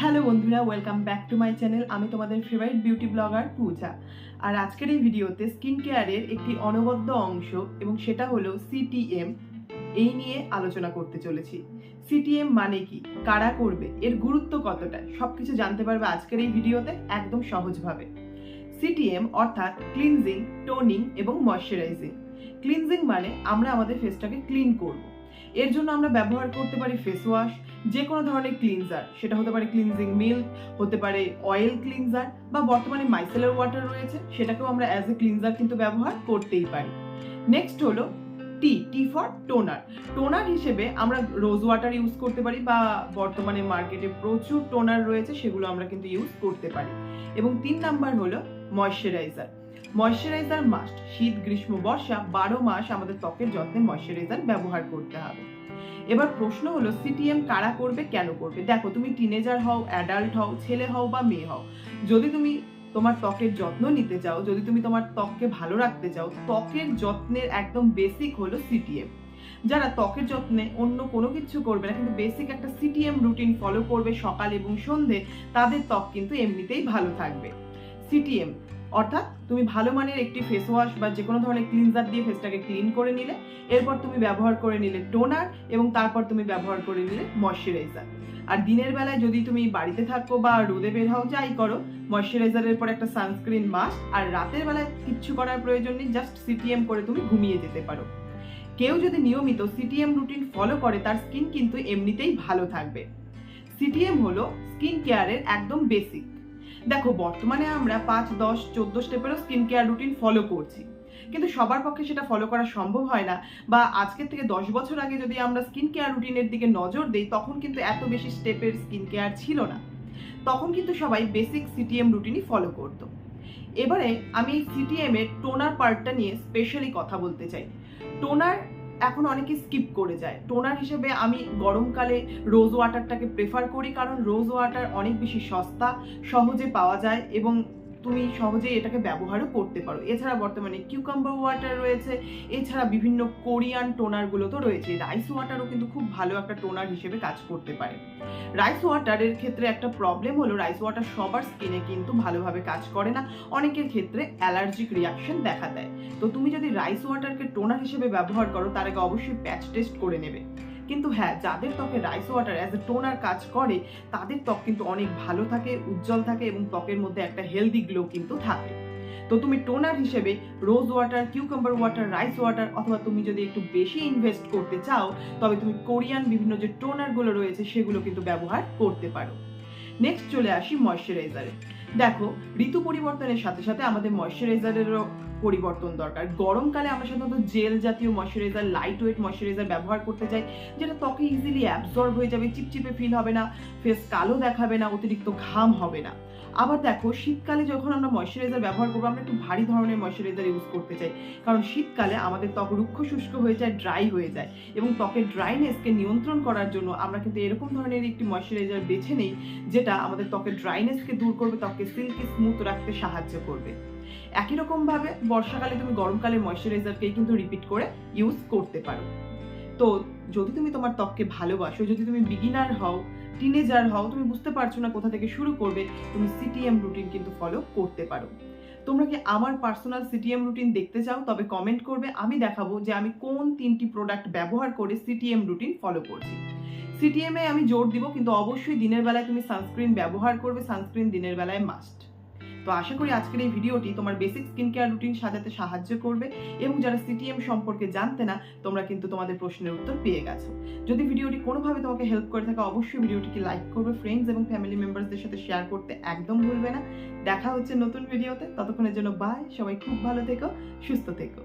Hello বন্ধুরা welcome back to my channel আমি তোমাদের ফেভারিট বিউটি ব্লগার পূজা। আর আজকের এই ভিডিওতে স্কিন কেয়ারের একটি অনবদ্য অংশ এবং সেটা হলো সিটিএম এই নিয়ে আলোচনা করতে চলেছি। সিটিএম মানে কি? কারা করবে? এর গুরুত্ব কতটা? সব কিছু জানতে পারবে আজকের এই ভিডিওতে একদম সহজভাবে। সিটিএম অর্থাৎ ক্লিনজিং টোনিং এবং ময়শ্চারাইজিং ক্লিনজিং মানে আমরা আমাদের ফেসটাকে ক্লিন করব। এর জন্য আমরা ব্যবহার করতে পারি ফেস ওয়াশ যে কোনো ধরনের ক্লিনজার সেটা হতে পারে ক্লিনজিং মিল্ক হতে পারে অয়েল ক্লিনজার বা বর্তমানে মাইসেলার ওয়াটার রয়েছে, সেটাকেও আমরা অ্যাজ এ ক্লিনজার কিন্তু ব্যবহার করতেই পারি। নেক্সট হলো tea tea for toner toner হিসেবে আমরা রোজ ওয়াটার ইউজ করতে পারি বা বর্তমানে মার্কেটে প্রচুর টোনার রয়েছে, সেগুলো আমরা কিন্তু ইউজ করতে পারি। এবং তিন নাম্বার হলো ময়শ্চারাইজার ময়শ্চারাইজার মাস্ট শীত, গ্রীষ্ম, বর্ষা, বারো মাস আমাদের ত্বকের যত্নে ময়শ্চারাইজার ব্যবহার করতে হবে। এবার প্রশ্ন হলো সিটিএম কারা করবে, কেন করবে? দেখো, তুমি টিনেজার হও অ্যাডাল্ট হও, ছেলে হও বা মেয়ে হও। যদি তুমি তোমার ত্বকের যত্ন নিতে চাও, যদি তুমি তোমার ত্বককে ভালো রাখতে চাও, ত্বকের যত্নের একদম বেসিক হলো সিটিএম যারা ত্বকের যত্নে অন্য কোনো কিছু করবে না, কিন্তু বেসিক একটা সিটিএম রুটিন ফলো করবে সকাল এবং সন্ধে, তাদের ত্বক কিন্তু এমনিতেই ভালো থাকবে। সিটিএম অর্থাৎ তুমি ভালো মানের একটি ফেস ওয়াশ বা যে কোনো ধরনের ক্লিনজার দিয়ে ফেসটাকে ক্লিন করে নিলে, এরপর তুমি ব্যবহার করে নিলে টোনার এবং তারপর তুমি ব্যবহার করে নিলে ময়শ্চারাইজার আর দিনের বেলায় যদি তুমি বাড়িতে থাকো বা রোদে বের হও, যাই করো ময়শ্চারাইজারের পর একটা সানস্ক্রিন মাস্ক আর রাতের বেলায় কিচ্ছু করার প্রয়োজন নেই জাস্ট সিটিএম করে তুমি ঘুমিয়ে যেতে পারো। কেউ যদি নিয়মিত সিটিএম রুটিন ফলো করে, তার স্কিন কিন্তু এমনিতেই ভালো থাকবে। সিটিএম হলো স্কিন কেয়ারের একদম বেসিক দেখো, বর্তমানে আমরা পাঁচ, দশ, চোদ্দ স্টেপেরও স্কিন কেয়ার রুটিন ফলো করছি। কিন্তু সবার পক্ষে সেটা ফলো করা সম্ভব হয় না বা আজকের থেকে দশ বছর আগে যদি আমরা স্কিন কেয়ার রুটিনের দিকে নজর দিই, তখন কিন্তু এত বেশি স্টেপের স্কিন কেয়ার ছিল না। তখন কিন্তু সবাই বেসিক সিটিএম রুটিনই ফলো করতো। এবারে আমি সিটিএম এর টোনার পার্টটা নিয়ে স্পেশালি কথা বলতে চাই। টোনার এখন অনেকে স্কিপ করে যায়। টোনার হিসেবে আমি গরমকালে রোজ ওয়াটারটাকে প্রেফার করি, কারণ রোজ ওয়াটার অনেক বেশি সস্তা, সহজে পাওয়া যায় এবং তুমি সহজেই এটাকে ব্যবহারও করতে পারো। এছাড়া বর্তমানে কিউকাম্বার ওয়াটার রয়েছে, এছাড়া বিভিন্ন কোরিয়ান টোনারগুলো তো রয়েছে। রাইস ওয়াটারও কিন্তু খুব ভালো একটা টোনার হিসেবে কাজ করতে পারে। রাইস ওয়াটারের ক্ষেত্রে একটা প্রবলেম হলো রাইস ওয়াটার সবার স্কিনে কিন্তু ভালোভাবে কাজ করে না। অনেকের ক্ষেত্রে অ্যালার্জিক রিয়াকশন দেখা দেয়। তো তুমি যদি রাইস ওয়াটারকে টোনার হিসেবে ব্যবহার করো, তার আগে অবশ্যই প্যাচ টেস্ট করে নেবে। কিন্তু হ্যাঁ যাদের ত্বকে rice water as a toner কাজ করে, তাদের ত্বক কিন্তু অনেক ভালো থাকে, উজ্জ্বল থাকে এবং ত্বকের মধ্যে একটা হেলদি গ্লো কিন্তু থাকে। তো তুমি টোনার হিসেবে rose water cucumber water rice water অথবা তুমি যদি একটু বেশি ইনভেস্ট করতে চাও, তবে তুমি কোরিয়ান বিভিন্ন যে টোনারগুলো রয়েছে, সেগুলো কিন্তু ব্যবহার করতে পারো। নেক্সট চলে আসি ময়শ্চারাইজারে দেখো, ঋতু পরিবর্তনের সাথে সাথে আমাদের ময়শ্চারাইজারেরও পরিবর্তন দরকার। গরমকালে আমরা সাধারণত জেল জাতীয় ময়শ্চারাইজার লাইট ওয়েট ময়শ্চারাইজার ব্যবহার করতে চাই যেটা ত্বকে ইজিলি অ্যাবজর্ব হয়ে যাবে, চিপচিপে ফিল হবে না ফেস কালো দেখাবে না, অতিরিক্ত ঘাম হবে না। আবার দেখো, শীতকালে যখন আমরা ময়শ্চারাইজার ব্যবহার করব, আমরা একটু ভারী ধরনের ময়শ্চারাইজার ইউজ করতে চাই। কারণ শীতকালে আমাদের ত্বক রুক্ষ শুষ্ক হয়ে যায় ড্রাই হয়ে যায় এবং ত্বকের ড্রাইনেসকে নিয়ন্ত্রণ করার জন্য আমরা কিন্তু এরকম ধরনের একটি ময়শ্চারাইজার বেছে নেই, যেটা আমাদের ত্বকের ড্রাইনেসকে দূর করবে, ত্বককে সিল্কি স্মুথ রাখতে সাহায্য করবে। একই রকম ভাবে বর্ষাকালে তুমি গরমকালে ময়শ্চারাইজারকেই কিন্তু রিপিট করে ইউজ করতে পারো। তো যদি তুমি তোমার ত্বককে ভালোবাসো, যদি তুমি বিগিনার হও টিনেজার হও, তুমি বুঝতে পারছ না কোথা থেকে শুরু করবে, তুমি সিটিএম রুটিন কিন্তু ফলো করতে পারো। তোমরা কি আমার পার্সোনাল সিটিএম রুটিন দেখতে চাও? তবে কমেন্ট করবে, আমি দেখাবো যে আমি কোন তিনটি প্রোডাক্ট ব্যবহার করে সিটিএম রুটিন ফলো করছি। সিটিএম আমি জোর দিব, কিন্তু অবশ্যই দিনের বেলায় তুমি সানস্ক্রিন ব্যবহার করবে সানস্ক্রিন দিনের বেলায় মাস্ট তো আশা করি আজকের এই ভিডিওটি তোমার বেসিক স্কিন কেয়ার রুটিন সাজাতে সাহায্য করবে এবং যারা সিটিএম সম্পর্কে জানতে না, তোমরা কিন্তু তোমাদের প্রশ্নের উত্তর পেয়ে গেছো। যদি ভিডিওটি কোনোভাবে তোমাকে হেল্প করে থাকে, অবশ্যই ভিডিওটিকে লাইক করবে ফ্রেন্ডস এবং ফ্যামিলি মেম্বারসদের সাথে শেয়ার করতে একদম ভুলবে না। দেখা হচ্ছে নতুন ভিডিওতে ততক্ষণের জন্য বাই সবাই খুব ভালো থেকো, সুস্থ থেকো।